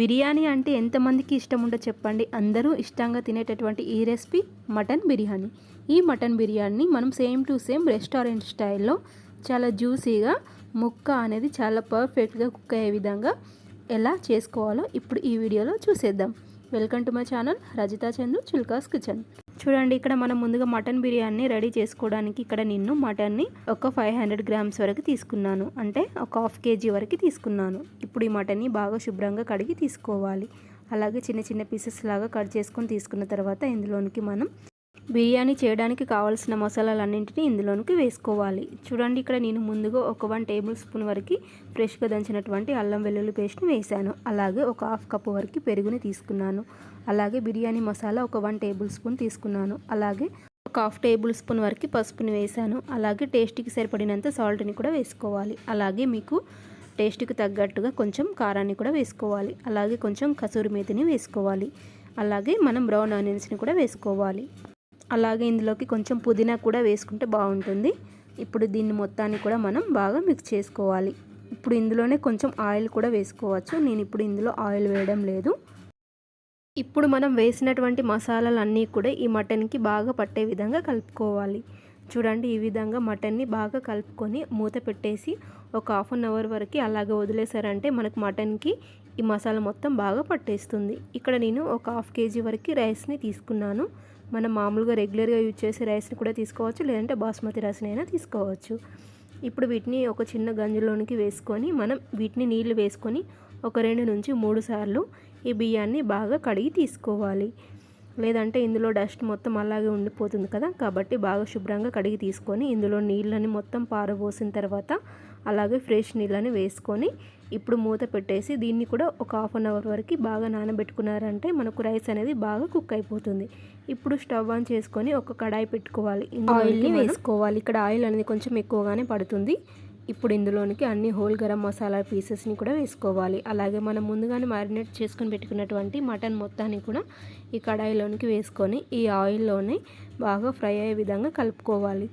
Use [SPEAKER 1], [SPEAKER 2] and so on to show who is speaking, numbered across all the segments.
[SPEAKER 1] బిర్యానీ అంటే ఎంతమందికి ఇష్టం ఉండో చెప్పండి. అందరూ ఇష్టంగా తినేటటువంటి ఈ రెసిపీ మటన్ బిర్యానీ. ఈ మటన్ బిర్యానీ మనం సేమ్ టు సేమ్ రెస్టారెంట్ స్టైల్లో చాలా జ్యూసీగా ముక్క అనేది చాలా పర్ఫెక్ట్గా కుక్ అయ్యే విధంగా ఎలా చేసుకోవాలో ఇప్పుడు ఈ వీడియోలో చూసేద్దాం. Welcome to my channel Rajitha Chandu Chilkas kitchen. చూడండి ఇక్కడ మనం ముందుగా మటన్ బిర్యానీ రెడీ చేసుకోవడానికి ఇక్కడ నిన్ను మటన్ని ఒక ఫైవ్ హండ్రెడ్ గ్రామ్స్ వరకు తీసుకున్నాను. అంటే ఒక హాఫ్ కేజీ వరకు తీసుకున్నాను. ఇప్పుడు ఈ మటన్ని బాగా శుభ్రంగా కడిగి తీసుకోవాలి. అలాగే చిన్న చిన్న పీసెస్ లాగా కట్ చేసుకొని తీసుకున్న తర్వాత ఇందులోనికి మనం బిర్యానీ చేయడానికి కావాల్సిన మసాలాలన్నింటినీ ఇందులోనికి వేసుకోవాలి. చూడండి ఇక్కడ నేను ముందుగా ఒక వన్ టేబుల్ స్పూన్ వరకు ఫ్రెష్గా దంచినటువంటి అల్లం వెల్లుల్లి పేస్ట్ని వేశాను. అలాగే ఒక హాఫ్ కప్ వరకు పెరుగుని తీసుకున్నాను. అలాగే బిర్యానీ మసాలా ఒక వన్ టేబుల్ స్పూన్ తీసుకున్నాను. అలాగే ఒక హాఫ్ టేబుల్ స్పూన్ వరకు పసుపుని వేశాను. అలాగే టేస్ట్కి సరిపడినంత సాల్ట్ని కూడా వేసుకోవాలి. అలాగే మీకు టేస్ట్కి తగ్గట్టుగా కొంచెం కారాన్ని కూడా వేసుకోవాలి. అలాగే కొంచెం కసూరి మేతిని వేసుకోవాలి. అలాగే మనం బ్రౌన్ ఆనియన్స్ని కూడా వేసుకోవాలి. అలాగే ఇందులోకి కొంచెం పుదీనా కూడా వేసుకుంటే బాగుంటుంది. ఇప్పుడు దీన్ని మొత్తాన్ని కూడా మనం బాగా మిక్స్ చేసుకోవాలి. ఇప్పుడు ఇందులోనే కొంచెం ఆయిల్ కూడా వేసుకోవచ్చు. నేను ఇప్పుడు ఇందులో ఆయిల్ వేయడం లేదు. ఇప్పుడు మనం వేసినటువంటి మసాలాలన్నీ కూడా ఈ మటన్కి బాగా పట్టే విధంగా కలుపుకోవాలి. చూడండి ఈ విధంగా మటన్ని బాగా కలుపుకొని మూత పెట్టేసి ఒక హాఫ్ అన్ అవర్ వరకు అలాగే వదిలేసారంటే మనకు మటన్కి ఈ మసాలా మొత్తం బాగా పట్టేస్తుంది. ఇక్కడ నేను ఒక హాఫ్ కేజీ వరకు రైస్ని తీసుకున్నాను. మనం మామూలుగా రెగ్యులర్గా యూజ్ చేసే రైస్ని కూడా తీసుకోవచ్చు లేదంటే బాస్మతి రైస్ని అయినా తీసుకోవచ్చు. ఇప్పుడు వీటిని ఒక చిన్న గంజులోనికి వేసుకొని మనం వీటిని నీళ్ళు వేసుకొని ఒక రెండు నుంచి మూడు సార్లు ఈ బియ్యాన్ని బాగా కడిగి తీసుకోవాలి. లేదంటే ఇందులో డస్ట్ మొత్తం అలాగే ఉండిపోతుంది కదా కాబట్టి బాగా శుభ్రంగా కడిగి తీసుకొని ఇందులో నీళ్ళని మొత్తం పారబోసిన తర్వాత అలాగే ఫ్రెష్ నీళ్ళని వేసుకొని ఇప్పుడు మూత పెట్టేసి దీన్ని కూడా ఒక హాఫ్ అన్ అవర్ వరకు బాగా నానబెట్టుకున్నారంటే మనకు రైస్ అనేది బాగా కుక్ అయిపోతుంది. ఇప్పుడు స్టవ్ ఆన్ చేసుకొని ఒక కడాయి పెట్టుకోవాలి. ఆయిల్ని వేసుకోవాలి. ఇక్కడ ఆయిల్ అనేది కొంచెం ఎక్కువగానే పడుతుంది. ఇప్పుడు ఇందులోనికి అన్ని హోల్ గరం మసాలా పీసెస్ని కూడా వేసుకోవాలి. అలాగే మనం ముందుగానే మ్యారినేట్ చేసుకొని పెట్టుకున్నటువంటి మటన్ మొత్తాన్ని కూడా ఈ కడాయిలోనికి వేసుకొని ఈ ఆయిల్లోనే బాగా ఫ్రై అయ్యే విధంగా కలుపుకోవాలి.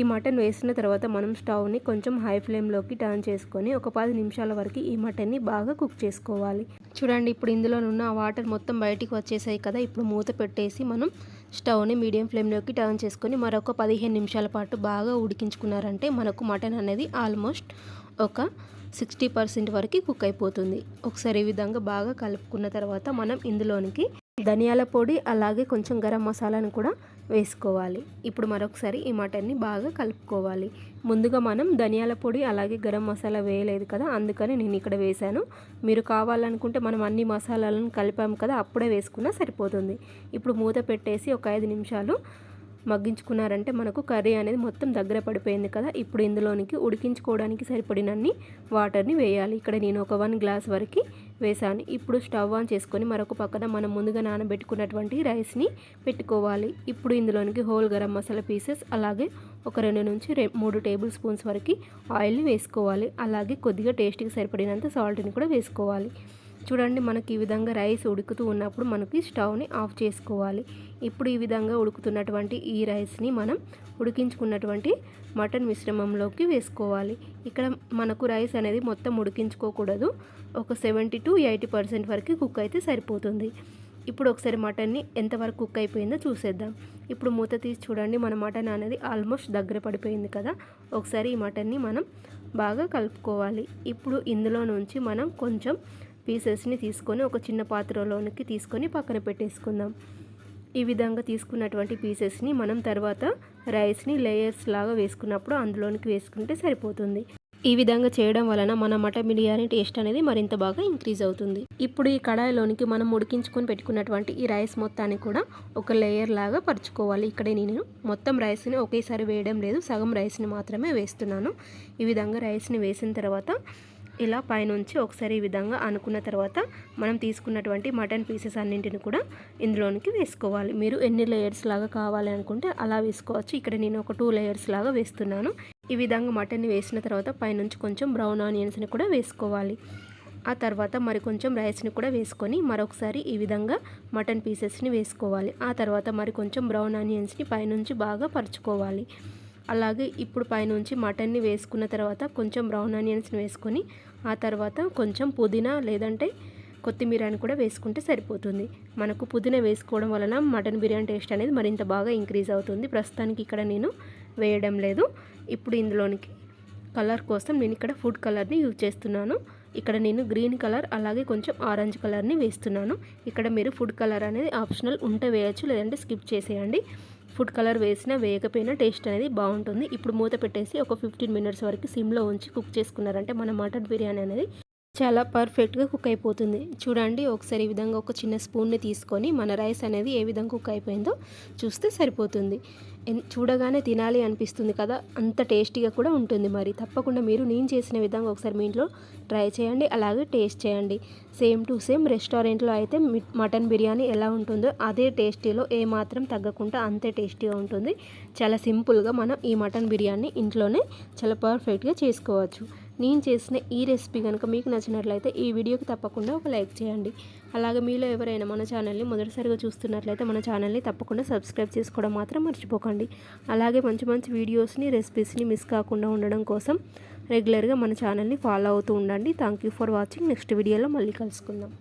[SPEAKER 1] ఈ మటన్ వేసిన తర్వాత మనం స్టవ్ని కొంచెం హై ఫ్లేమ్లోకి టర్న్ చేసుకొని ఒక పది నిమిషాల వరకు ఈ మటన్ని బాగా కుక్ చేసుకోవాలి. చూడండి ఇప్పుడు ఇందులో ఉన్న వాటర్ మొత్తం బయటికి వచ్చేసాయి కదా. ఇప్పుడు మూత పెట్టేసి మనం స్టవ్ని మీడియం ఫ్లేమ్లోకి టర్న్ చేసుకొని మరొక పదిహేను నిమిషాల పాటు బాగా ఉడికించుకున్నారంటే మనకు మటన్ అనేది ఆల్మోస్ట్ ఒక సిక్స్టీ పర్సెంట్ వరకు కుక్ అయిపోతుంది. ఒకసారి ఈ విధంగా బాగా కలుపుకున్న తర్వాత మనం ఇందులోనికి ధనియాల పొడి అలాగే కొంచెం గరం మసాలాను కూడా వేసుకోవాలి. ఇప్పుడు మరొకసారి ఈ మటన్ని బాగా కలుపుకోవాలి. ముందుగా మనం ధనియాల పొడి అలాగే గరం మసాలా వేయలేదు కదా అందుకని నేను ఇక్కడ వేశాను. మీరు కావాలనుకుంటే మనం అన్ని మసాలాలను కలిపాము కదా అప్పుడే వేసుకున్నా సరిపోతుంది. ఇప్పుడు మూత పెట్టేసి ఒక ఐదు నిమిషాలు మగ్గించుకున్నారంటే మనకు కర్రీ అనేది మొత్తం దగ్గర పడిపోయింది కదా ఇప్పుడు ఇందులోనికి ఉడికించుకోవడానికి సరిపడినన్ని వాటర్ని వేయాలి. ఇక్కడ నేను ఒక వన్ గ్లాస్ వరకు వేసాను. ఇప్పుడు స్టవ్ ఆన్ చేసుకొని మరొక పక్కన మనం ముందుగా నానబెట్టుకున్నటువంటి రైస్ని పెట్టుకోవాలి. ఇప్పుడు ఇందులోనికి హోల్ గరం మసాలా పీసెస్ అలాగే ఒక రెండు నుంచి మూడు టేబుల్ స్పూన్స్ వరకు ఆయిల్ని వేసుకోవాలి. అలాగే కొద్దిగా టేస్ట్కి సరిపడినంత సాల్ట్ని కూడా వేసుకోవాలి. చూడండి మనకి ఈ విధంగా రైస్ ఉడుకుతూ ఉన్నప్పుడు మనకి స్టవ్ని ఆఫ్ చేసుకోవాలి. ఇప్పుడు ఈ విధంగా ఉడుకుతున్నటువంటి ఈ రైస్ని మనం ఉడికించుకున్నటువంటి మటన్ మిశ్రమంలోకి వేసుకోవాలి. ఇక్కడ మనకు రైస్ అనేది మొత్తం ఉడికించుకోకూడదు. ఒక సెవెంటీ టు ఎయిటీ పర్సెంట్ వరకు కుక్ అయితే సరిపోతుంది. ఇప్పుడు ఒకసారి మటన్ని ఎంతవరకు కుక్ అయిపోయిందో చూసేద్దాం. ఇప్పుడు మూత తీసి చూడండి మన మటన్ అనేది ఆల్మోస్ట్ దగ్గర పడిపోయింది కదా. ఒకసారి ఈ మటన్ని మనం బాగా కలుపుకోవాలి. ఇప్పుడు ఇందులో నుంచి మనం కొంచెం పీసెస్ని తీసుకొని ఒక చిన్న పాత్రలోనికి తీసుకొని పక్కన పెట్టేసుకుందాం. ఈ విధంగా తీసుకున్నటువంటి పీసెస్ని మనం తర్వాత రైస్ని లేయర్స్ లాగా వేసుకున్నప్పుడు అందులోనికి వేసుకుంటే సరిపోతుంది. ఈ విధంగా చేయడం వలన మన మటన్ బిర్యానీ టేస్ట్ అనేది మరింత బాగా ఇంక్రీజ్ అవుతుంది. ఇప్పుడు ఈ కడాయిలోనికి మనం ఉడికించుకొని పెట్టుకున్నటువంటి ఈ రైస్ మొత్తాన్ని కూడా ఒక లేయర్ లాగా పరుచుకోవాలి. ఇక్కడే నేను మొత్తం రైస్ని ఒకేసారి వేయడం లేదు సగం రైస్ని మాత్రమే వేస్తున్నాను. ఈ విధంగా రైస్ని వేసిన తర్వాత ఇలా పైనుంచి ఒకసారి ఈ విధంగా అనుకున్న తర్వాత మనం తీసుకున్నటువంటి మటన్ పీసెస్ అన్నింటిని కూడా ఇందులోనికి వేసుకోవాలి. మీరు ఎన్ని లేయర్స్ లాగా కావాలి అనుకుంటే అలా వేసుకోవచ్చు. ఇక్కడ నేను ఒక టూ లేయర్స్ లాగా వేస్తున్నాను. ఈ విధంగా మటన్ని వేసిన తర్వాత పైనుంచి కొంచెం బ్రౌన్ ఆనియన్స్ని కూడా వేసుకోవాలి. ఆ తర్వాత మరి కొంచెం రైస్ని కూడా వేసుకొని మరొకసారి ఈ విధంగా మటన్ పీసెస్ని వేసుకోవాలి. ఆ తర్వాత మరి కొంచెం బ్రౌన్ ఆనియన్స్ని పైనుంచి బాగా పరుచుకోవాలి. అలాగే ఇప్పుడు పైనుంచి మటన్ని వేసుకున్న తర్వాత కొంచెం బ్రౌన్ ఆనియన్స్ని వేసుకొని ఆ తర్వాత కొంచెం పుదీనా లేదంటే కొత్తిమీరని కూడా వేసుకుంటే సరిపోతుంది. మనకు పుదీనా వేసుకోవడం వలన మటన్ బిర్యానీ టేస్ట్ అనేది మరింత బాగా ఇంక్రీజ్ అవుతుంది. ప్రస్తుతానికి ఇక్కడ నేను వేయడం లేదు. ఇప్పుడు ఇందులోనికి కలర్ కోసం నేను ఇక్కడ ఫుడ్ కలర్ని యూజ్ చేస్తున్నాను. ఇక్కడ నేను గ్రీన్ కలర్ అలాగే కొంచెం ఆరెంజ్ కలర్ని వేస్తున్నాను. ఇక్కడ మీరు ఫుడ్ కలర్ అనేది ఆప్షనల్ ఉంటే వేయచ్చు లేదంటే స్కిప్ చేసేయండి. ఫుడ్ కలర్ వేసినా వేయకపోయినా టేస్ట్ అనేది బాగుంటుంది. ఇప్పుడు మూత పెట్టేసి ఒక ఫిఫ్టీన్ మినిట్స్ వరకు సిమ్లో ఉంచి కుక్ చేసుకున్నారంటే మన మటన్ బిర్యానీ అనేది చాలా పర్ఫెక్ట్గా కుక్ అయిపోతుంది. చూడండి ఒకసారి ఈ విధంగా ఒక చిన్న స్పూన్ని తీసుకొని మన రైస్ అనేది ఏ విధంగా కుక్ అయిపోయిందో చూస్తే సరిపోతుంది. చూడగానే తినాలి అనిపిస్తుంది కదా అంత టేస్టీగా కూడా ఉంటుంది మరి. తప్పకుండా మీరు నేను చేసిన విధంగా ఒకసారి మీ ఇంట్లో ట్రై చేయండి అలాగే టేస్ట్ చేయండి. సేమ్ టు సేమ్ రెస్టారెంట్లో అయితే మటన్ బిర్యానీ ఎలా ఉంటుందో అదే టేస్టీలో ఏ మాత్రం తగ్గకుండా అంతే టేస్టీగా ఉంటుంది. చాలా సింపుల్గా మనం ఈ మటన్ బిర్యానీ ఇంట్లోనే చాలా పర్ఫెక్ట్గా చేసుకోవచ్చు. నేను చేసిన ఈ రెసిపీ కనుక మీకు నచ్చినట్లయితే ఈ వీడియోకి తప్పకుండా ఒక లైక్ చేయండి. అలాగే మీలో ఎవరైనా మన ఛానల్ని మొదటిసారిగా చూస్తున్నట్లయితే మన ఛానల్ని తప్పకుండా సబ్స్క్రైబ్ చేసుకోవడం మాత్రం మర్చిపోకండి. అలాగే మంచి మంచి వీడియోస్ని రెసిపీస్ని మిస్ కాకుండా ఉండడం కోసం రెగ్యులర్గా మన ఛానల్ని ఫాలో అవుతూ ఉండండి. Thank you for watching. Next వీడియోలో మళ్ళీ కలుసుకుందాం.